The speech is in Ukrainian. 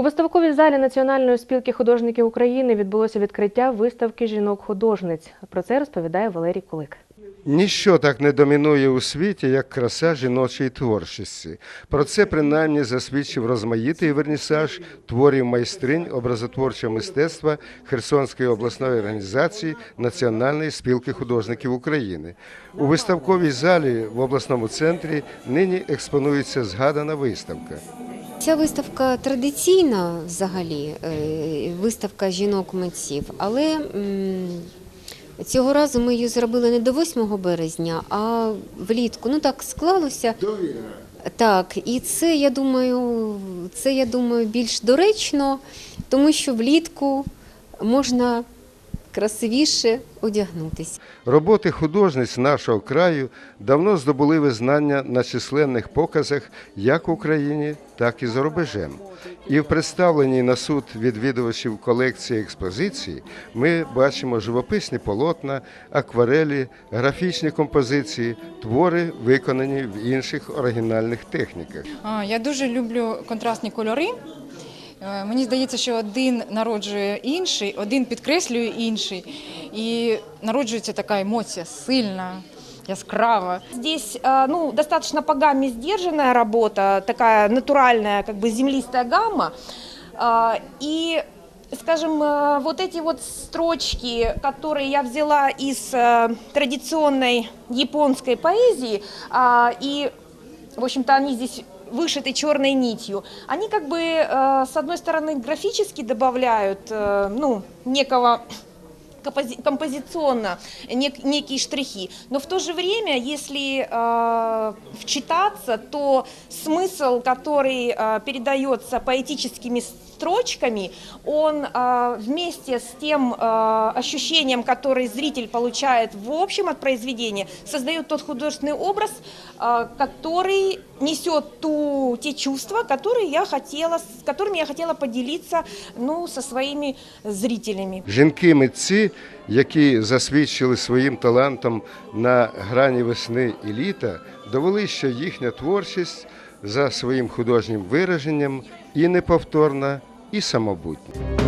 У виставковій залі Національної спілки художників України відбулося відкриття виставки жінок-художниць. Про це розповідає Валерій Кулик. Ніщо так не домінує у світі, як краса жіночої творчості. Про це принаймні засвідчив розмаїтий вернісаж творів майстринь образотворчого мистецтва Херсонської обласної організації Національної спілки художників України. У виставковій залі в обласному центрі нині експонується згадана виставка. Ця виставка традиційна взагалі, е, виставка жінок-митців, але цього разу ми її зробили не до 8 березня, а влітку. Ну так склалося. Так, і це я думаю, це я думаю більш доречно, тому що влітку можна красивіше одягнутися. Роботи художниць нашого краю давно здобули визнання на численних показах як в Україні, так і за рубежем. І в представленій на суд відвідувачів колекції експозиції ми бачимо живописні полотна, акварелі, графічні композиції, твори, виконані в інших оригінальних техніках. Я дуже люблю контрастні кольори. Е, Мені здається, що один народжує інший, один підкреслює інший, і народжується така емоція сильна, яскрава. Здесь э, ну, достаточно по гамме сдержанная работа, такая натуральная, как бы землистая гамма. А, И, скажем, э, вот эти вот строчки, которые я взяла из э, традиционной японской поэзии, а, и, в общем-то, они здесь вышиты черной нитью, они как бы, э, с одной стороны, графически добавляют, э, ну, некого компози- композиционно нек- некие штрихи. Но в то же время, если э, вчитаться, то смысл, который э, передается поэтическими строчками, он э, вместе с тем э, ощущением, которое зритель получает в общем от произведения, создает тот художественный образ, э, который несет ту, те чувства, которые я хотела, с которыми я хотела поделиться ну, со своими зрителями. Жінки митці, які засвідчили своїм талантом на грані весни і літа, довели, що їхня творчість за своїм художнім вираженням і неповторна, і самобутня.